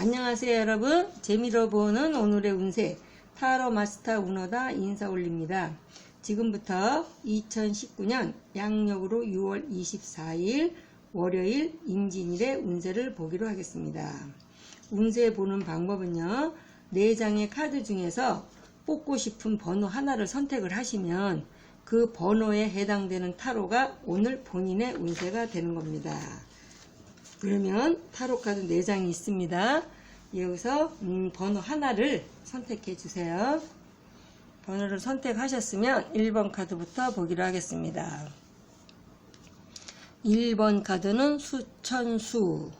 안녕하세요 여러분. 재미로 보는 오늘의 운세. 타로 마스터 운어다 인사 올립니다. 지금부터 2019년 양력으로 6월 24일 월요일 임진일의 운세를 보기로 하겠습니다. 운세 보는 방법은요 4장의 카드 중에서 뽑고 싶은 번호 하나를 선택을 하시면 그 번호에 해당되는 타로가 오늘 본인의 운세가 되는 겁니다 그러면 타로 카드 4장이 있습니다. 여기서 음, 번호 하나를 선택해 주세요. 번호를 선택하셨으면 1번 카드부터 보기로 하겠습니다. 1번 카드는 수천수.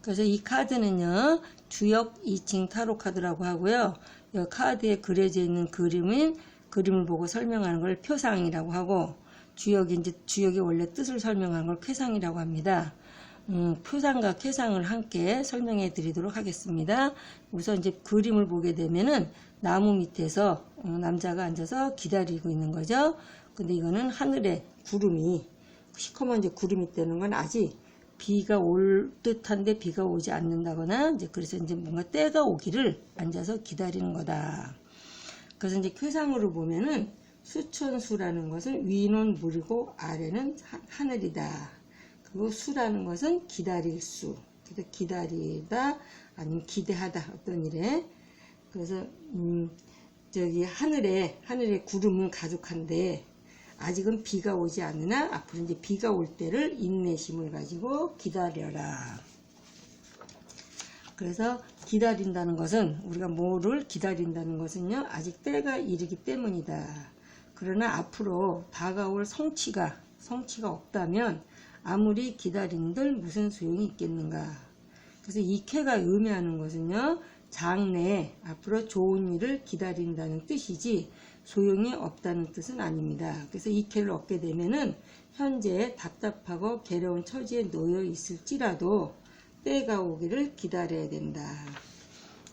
그래서 이 카드는요, 주역 2층 타로 카드라고 하고요. 이 카드에 그려져 있는 그림은 그림을 보고 설명하는 걸 표상이라고 하고, 주역이 이제 주역의 원래 뜻을 설명하는 걸 쾌상이라고 합니다. 음, 표상과 쾌상을 함께 설명해 드리도록 하겠습니다. 우선 이제 그림을 보게 되면은 나무 밑에서 어, 남자가 앉아서 기다리고 있는 거죠. 근데 이거는 하늘에 구름이 시커먼 이제 구름이 뜨는 건 아직 비가 올 듯한데 비가 오지 않는다거나 이제 그래서 이제 뭔가 때가 오기를 앉아서 기다리는 거다. 그래서 이제 쾌상으로 보면은 수천수라는 것은 위는 물이고 아래는 하- 하늘이다. 그리고 수라는 것은 기다릴 수. 그래서 기다리다 아니면 기대하다 어떤 일에. 그래서 음 저기 하늘에 하늘에 구름은 가득한데 아직은 비가 오지 않으나 앞으로 이제 비가 올 때를 인내심을 가지고 기다려라. 그래서 기다린다는 것은 우리가 뭐를 기다린다는 것은요 아직 때가 이르기 때문이다. 그러나 앞으로 다가올 성취가 성취가 없다면 아무리 기다린들 무슨 소용이 있겠는가. 그래서 이 캐가 의미하는 것은요 장래 앞으로 좋은 일을 기다린다는 뜻이지 소용이 없다는 뜻은 아닙니다. 그래서 이 캐를 얻게 되면은 현재 답답하고 괴로운 처지에 놓여 있을지라도 때가 오기를 기다려야 된다.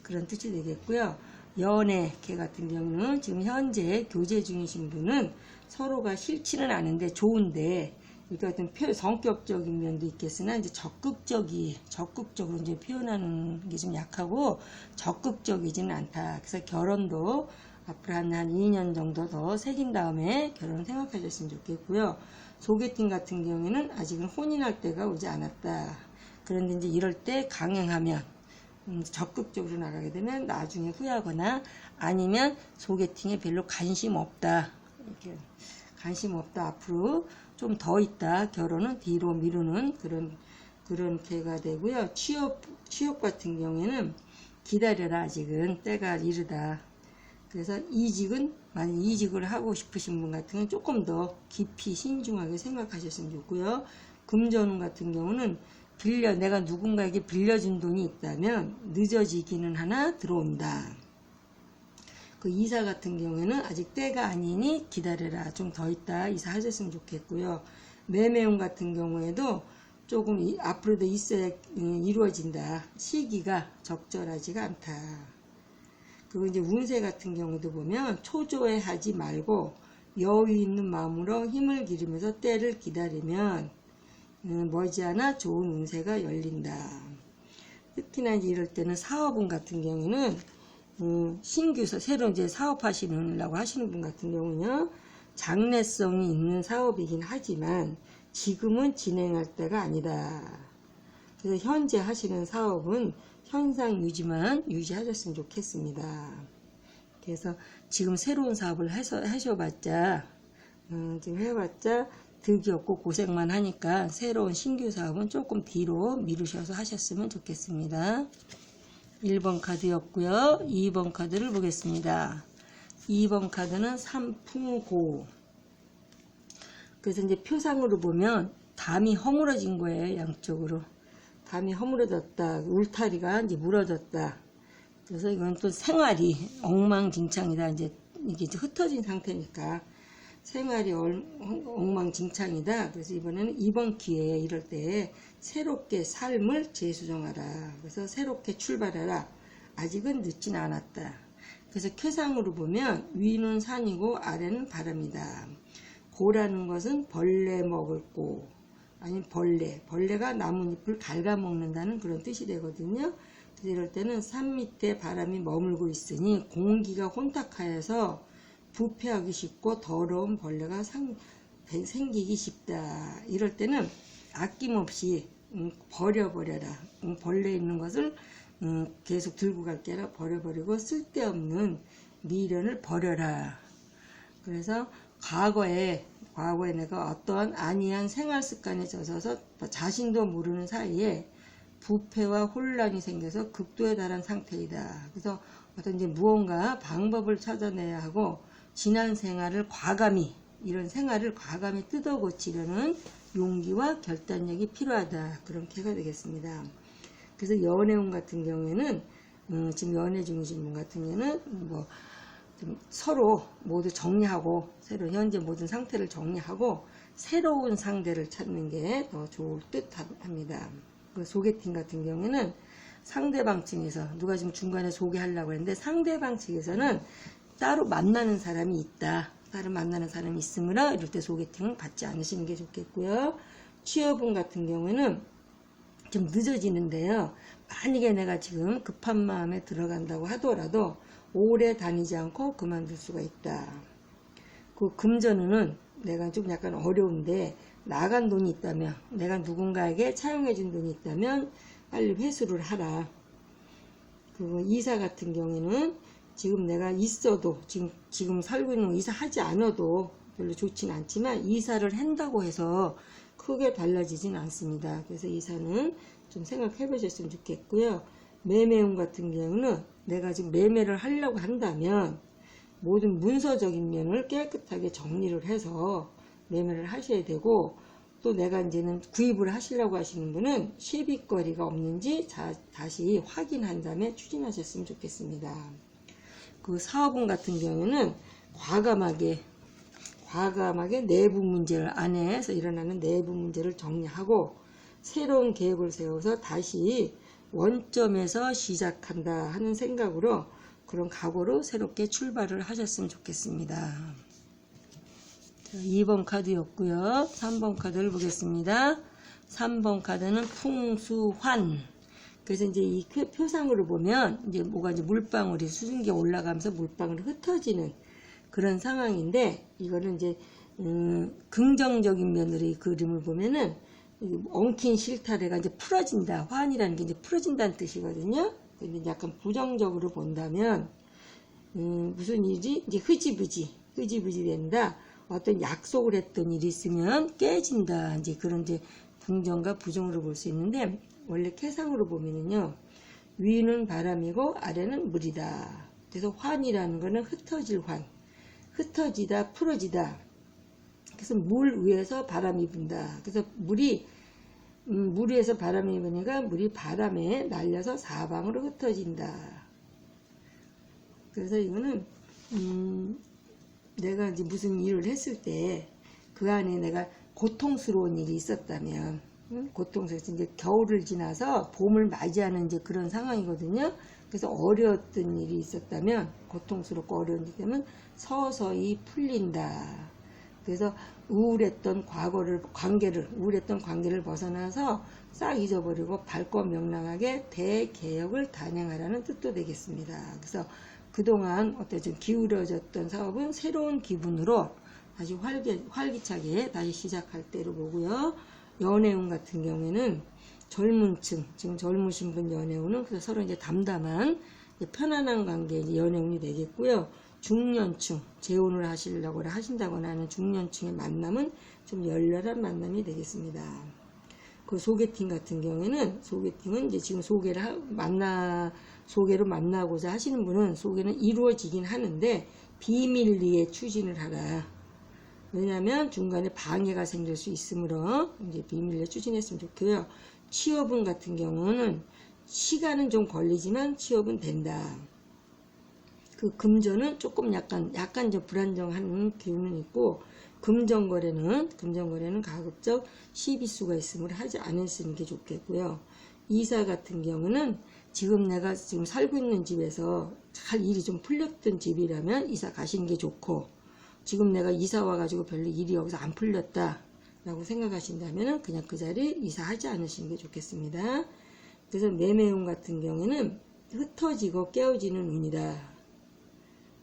그런 뜻이 되겠고요. 연애 개 같은 경우는 지금 현재 교제 중이신 분은 서로가 싫지는 않은데 좋은데 이렇게 어떤 표, 성격적인 면도 있겠으나 이제 적극적이 적극적으로 이제 표현하는 게 좀 약하고 적극적이지는 않다. 그래서 결혼도 앞으로 한, 한 2년 정도 더 새긴 다음에 결혼 생각하셨으면 좋겠고요. 소개팅 같은 경우에는 아직은 혼인할 때가 오지 않았다. 그런데 이제 이럴 때 강행하면 음, 적극적으로 나가게 되면 나중에 후회하거나 아니면 소개팅에 별로 관심 없다. 이렇게 관심 없다. 앞으로 좀 더 있다. 결혼은 뒤로 미루는 그런 그런 계가 되고요. 취업 취업 같은 경우에는 기다려라. 아직은 때가 이르다. 그래서 이직은 만약 이직을 하고 싶으신 분 같은 경우는 조금 더 깊이 신중하게 생각하셨으면 좋고요. 금전운 같은 경우는 빌려 내가 누군가에게 빌려준 돈이 있다면 늦어지기는 하나 들어온다. 그 이사 같은 경우에는 아직 때가 아니니 기다려라. 좀 더 있다. 이사하셨으면 좋겠고요. 매매운 같은 경우에도 조금 이- 앞으로도 있어야 음, 이루어진다. 시기가 적절하지가 않다. 그리고 이제 운세 같은 경우도 보면 초조해 하지 말고 여유 있는 마음으로 힘을 기르면서 때를 기다리면 음, 머지않아 좋은 운세가 열린다. 특히나 이럴 때는 사업운 같은 경우는 음, 신규 사- 새로 이제 사업하시려고 하시는 분 같은 경우는요 장래성이 있는 사업이긴 하지만 지금은 진행할 때가 아니다. 그래서 현재 하시는 사업은 현상 유지만 유지하셨으면 좋겠습니다. 그래서 지금 새로운 사업을 해서 하셔봤자 음, 지금 해봤자 득이 없고 고생만 하니까 새로운 신규 사업은 조금 뒤로 미루셔서 하셨으면 좋겠습니다. 1번 카드였고요. 2번 카드를 보겠습니다. 2번 카드는 삼풍고. 그래서 이제 표상으로 보면 담이 허물어진 거예요. 양쪽으로. 담이 허물어졌다. 울타리가 이제 무너졌다. 그래서 이건 또 생활이 엉망진창이다. 이제 이게 이제 흩어진 상태니까 생활이 얼- 엉망진창이다. 그래서 이번에는 이번 기회에 이럴 때 새롭게 삶을 재수정하라. 그래서 새롭게 출발하라. 아직은 늦진 않았다. 그래서 쾌상으로 보면 위는 산이고 아래는 바람이다. 고라는 것은 벌레 먹을 고 아니면 벌레 벌레가 나뭇잎을 갉아먹는다는 그런 뜻이 되거든요 이럴 때는 산 밑에 바람이 머물고 있으니 공기가 혼탁하여서 부패하기 쉽고 더러운 벌레가 상- 생기기 쉽다. 이럴 때는 아낌없이 음, 버려버려라. 음, 벌레 있는 것을 음, 계속 들고 갈 게 아니라 버려버리고 쓸데없는 미련을 버려라. 그래서 과거에 과거에 내가 어떠한 안이한 생활 습관에 젖어서 자신도 모르는 사이에 부패와 혼란이 생겨서 극도에 달한 상태이다. 그래서 어떤 이제 무언가 방법을 찾아내야 하고 지난 생활을 과감히 이런 생활을 과감히 뜯어 고치려는 용기와 결단력이 필요하다. 그런 캐가 되겠습니다. 그래서 연애운 같은 경우에는 음, 지금 연애 중이신 분 같은 경우에는 뭐좀 서로 모두 정리하고 새로 현재 모든 상태를 정리하고 새로운 상대를 찾는 게 더 좋을 듯 합니다. 그 소개팅 같은 경우에는 상대방 측에서 누가 지금 중간에 소개하려고 했는데 상대방 측에서는 따로 만나는 사람이 있다. 따로 만나는 사람이 있으므로 이럴 때 소개팅은 받지 않으시는 게 좋겠고요. 취업운 같은 경우에는 좀 늦어지는데요. 만약에 내가 지금 급한 마음에 들어간다고 하더라도 오래 다니지 않고 그만둘 수가 있다. 그 금전운은 내가 좀 약간 어려운데 나간 돈이 있다면 내가 누군가에게 차용해 준 돈이 있다면 빨리 회수를 하라. 그 이사 같은 경우에는 지금 내가 있어도 지금 지금 살고 있는 이사 하지 않아도 별로 좋진 않지만 이사를 한다고 해서 크게 달라지진 않습니다. 그래서 이사는 좀 생각해 보셨으면 좋겠고요. 매매운 같은 경우는 내가 지금 매매를 하려고 한다면 모든 문서적인 면을 깨끗하게 정리를 해서 매매를 하셔야 되고 또 내가 이제는 구입을 하시려고 하시는 분은 시비거리가 없는지 자, 다시 확인한 다음에 추진하셨으면 좋겠습니다. 그 사업은 같은 경우는 과감하게 과감하게 내부 문제를 안에서 일어나는 내부 문제를 정리하고 새로운 계획을 세워서 다시 원점에서 시작한다 하는 생각으로 그런 각오로 새롭게 출발을 하셨으면 좋겠습니다. 자, 2번 카드였고요. 3번 카드를 보겠습니다. 3번 카드는 풍수환. 그래서 이제 이 표- 표상으로 보면 이제 뭐가 이제 물방울이 수증기가 올라가면서 물방울이 흩어지는 그런 상황인데 이거는 이제 음, 긍정적인 면으로 이 그림을 보면은 이 엉킨 실타래가 이제 풀어진다. 환이라는 게 이제 풀어진다는 뜻이거든요. 근데 약간 부정적으로 본다면 음, 무슨 일이 이제 흐지부지 흐지부지 된다. 어떤 약속을 했던 일이 있으면 깨진다. 이제 그런 이제 긍정과 부정으로 볼 수 있는데 원래 캐상으로 보면은요 위는 바람이고 아래는 물이다. 그래서 환이라는 거는 흩어질 환, 흩어지다, 풀어지다. 그래서 물 위에서 바람이 분다. 그래서 물이 음, 물 위에서 바람이 부니까 물이 바람에 날려서 사방으로 흩어진다. 그래서 이거는 음, 내가 이제 무슨 일을 했을 때 그 안에 내가 고통스러운 일이 있었다면 응? 고통스러워서 이제 겨울을 지나서 봄을 맞이하는 이제 그런 상황이거든요. 그래서 어려웠던 일이 있었다면 고통스럽고 어려운 일이 되면 서서히 풀린다. 그래서 우울했던 과거를 관계를 우울했던 관계를 벗어나서 싹 잊어버리고 밝고 명랑하게 대개혁을 단행하라는 뜻도 되겠습니다. 그래서 그동안 어떤 좀 기울어졌던 사업은 새로운 기분으로 다시 활기, 활기차게 다시 시작할 때로 보고요. 연애운 같은 경우에는 젊은 층, 지금 젊으신 분 연애운은 그래서 서로 이제 담담한 이제 편안한 관계 연애운이 되겠고요. 중년층, 재혼을 하시려고 하신다거나 하는 중년층의 만남은 좀 열렬한 만남이 되겠습니다. 그 소개팅 같은 경우에는 소개팅은 이제 지금 소개를 하- 만나 소개로 만나고자 하시는 분은 소개는 이루어지긴 하는데 비밀리에 추진을 하라. 왜냐하면 중간에 방해가 생길 수 있으므로 이제 비밀리에 추진했으면 좋고요. 취업운 같은 경우는 시간은 좀 걸리지만 취업은 된다. 그 금전은 조금 약간 약간 좀 불안정한 기운은 있고 금전거래는 금전거래는 가급적 시비수가 있음을 하지 않으시는 게 좋겠고요. 이사 같은 경우는 지금 내가 지금 살고 있는 집에서 잘 일이 좀 풀렸던 집이라면 이사 가시는 게 좋고 지금 내가 이사 와가지고 별로 일이 여기서 안 풀렸다 라고 생각하신다면 그냥 그 자리 이사하지 않으시는 게 좋겠습니다. 그래서 매매운 같은 경우에는 흩어지고 깨어지는 운이다.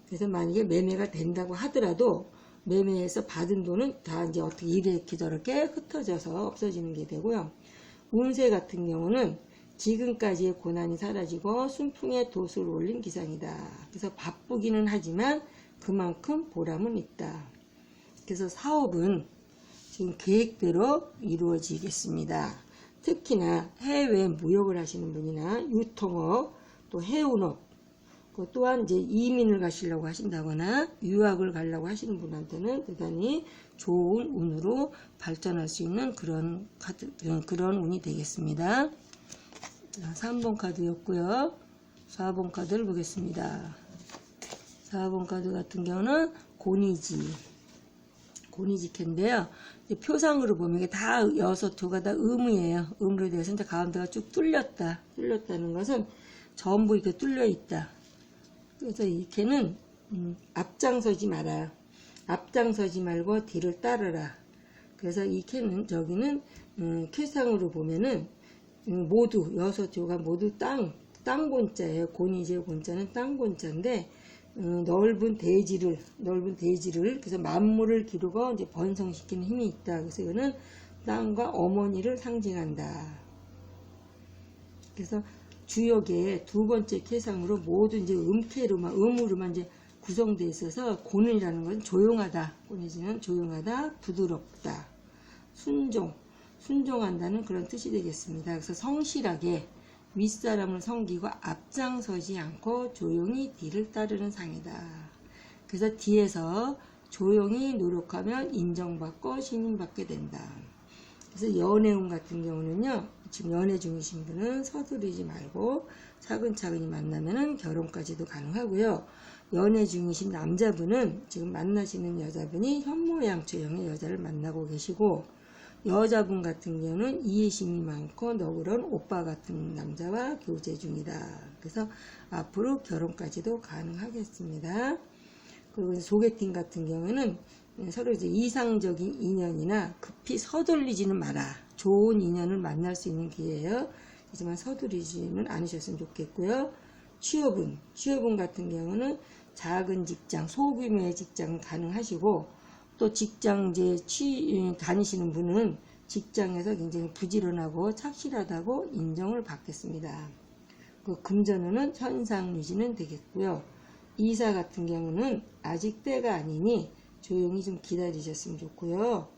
그래서 만약에 매매가 된다고 하더라도 매매에서 받은 돈은 다 이제 어떻게 이렇게 저렇게 흩어져서 없어지는 게 되고요. 운세 같은 경우는 지금까지의 고난이 사라지고 순풍의 돛을 올린 기상이다. 그래서 바쁘기는 하지만 그만큼 보람은 있다. 그래서 사업은 지금 계획대로 이루어지겠습니다. 특히나 해외 무역을 하시는 분이나 유통업, 또 해운업, 그 또한 이제 이민을 가시려고 하신다거나 유학을 가려고 하시는 분한테는 대단히 좋은 운으로 발전할 수 있는 그런 카드, 그런 운이 되겠습니다. 자, 3번 카드였고요. 4번 카드를 보겠습니다. 4번 카드 같은 경우는 고니지. 고니지캔인데요. 이제 표상으로 보면 이게 다 여섯 조가 다 의무예요. 의무로 되어서 이제 가운데가 쭉 뚫렸다. 뚫렸다는 것은 전부 이렇게 뚫려 있다. 그래서 이 개는 음, 앞장서지 말아요. 앞장서지 말고 뒤를 따르라. 그래서 이 개는 저기는 음, 캐상으로 보면은 음, 모두 여섯 조가 모두 땅 땅곤자예요. 곤이제 곤자는 땅곤자인데 음, 넓은 대지를 넓은 대지를 그래서 만물을 기르고 이제 번성시키는 힘이 있다. 그래서 이거는 땅과 어머니를 상징한다. 그래서 주역의 두 번째 캐상으로 모두 이제 음캐로만 음으로만 이제 구성되어 있어서 고는이라는 건 조용하다. 고내지는 조용하다, 부드럽다, 순종, 순종한다는 그런 뜻이 되겠습니다. 그래서 성실하게 윗사람을 섬기고 앞장서지 않고 조용히 뒤를 따르는 상이다. 그래서 뒤에서 조용히 노력하면 인정받고 신임받게 된다. 그래서 연애운 같은 경우는요, 지금 연애 중이신 분은 서두르지 말고 차근차근히 만나면은 결혼까지도 가능하고요. 연애 중이신 남자분은 지금 만나시는 여자분이 현모양처형의 여자를 만나고 계시고, 여자분 같은 경우는 이해심이 많고 너그러운 오빠 같은 남자와 교제 중이다. 그래서 앞으로 결혼까지도 가능하겠습니다. 그리고 소개팅 같은 경우에는 서로 이제 이상적인 인연이나 급히 서둘리지는 마라. 좋은 인연을 만날 수 있는 기회예요. 하지만 서두르지는 않으셨으면 좋겠고요. 취업은 취업은 같은 경우는 작은 직장, 소규모의 직장 가능하시고 또 직장 이제 취 다니시는 분은 직장에서 굉장히 부지런하고 착실하다고 인정을 받겠습니다. 그 금전운은 현상 유지는 되겠고요. 이사 같은 경우는 아직 때가 아니니 조용히 좀 기다리셨으면 좋고요.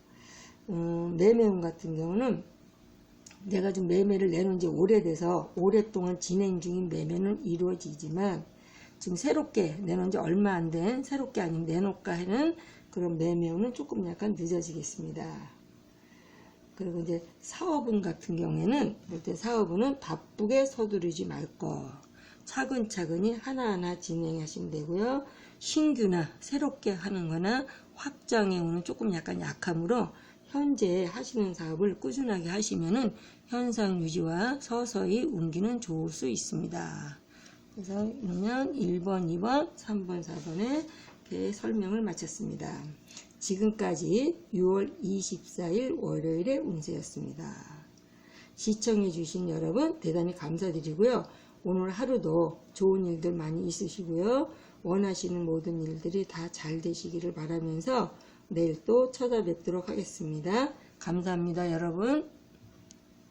음, 매매운 같은 경우는 내가 좀 매매를 내놓은 지 오래돼서 오랫동안 진행 중인 매매는 이루어지지만 지금 새롭게 내놓은 지 얼마 안 된 새롭게 아닌 내놓을까 하는 그런 매매운은 조금 약간 늦어지겠습니다. 그리고 이제 사업운 같은 경우에는 이때 사업운은 바쁘게 서두르지 말 거. 차근차근히 하나하나 진행하시면 되고요. 신규나 새롭게 하는 거나 확장해 오는 조금 약간 약함으로 현재 하시는 사업을 꾸준하게 하시면은 현상 유지와 서서히 옮기는 좋을 수 있습니다. 그래서 그러면 1번, 2번, 3번, 4번에 이렇게 설명을 마쳤습니다. 지금까지 6월 24일 월요일의 운세였습니다. 시청해주신 여러분 대단히 감사드리고요. 오늘 하루도 좋은 일들 많이 있으시고요. 원하시는 모든 일들이 다 잘 되시기를 바라면서 내일 또 찾아뵙도록 하겠습니다. 감사합니다, 여러분.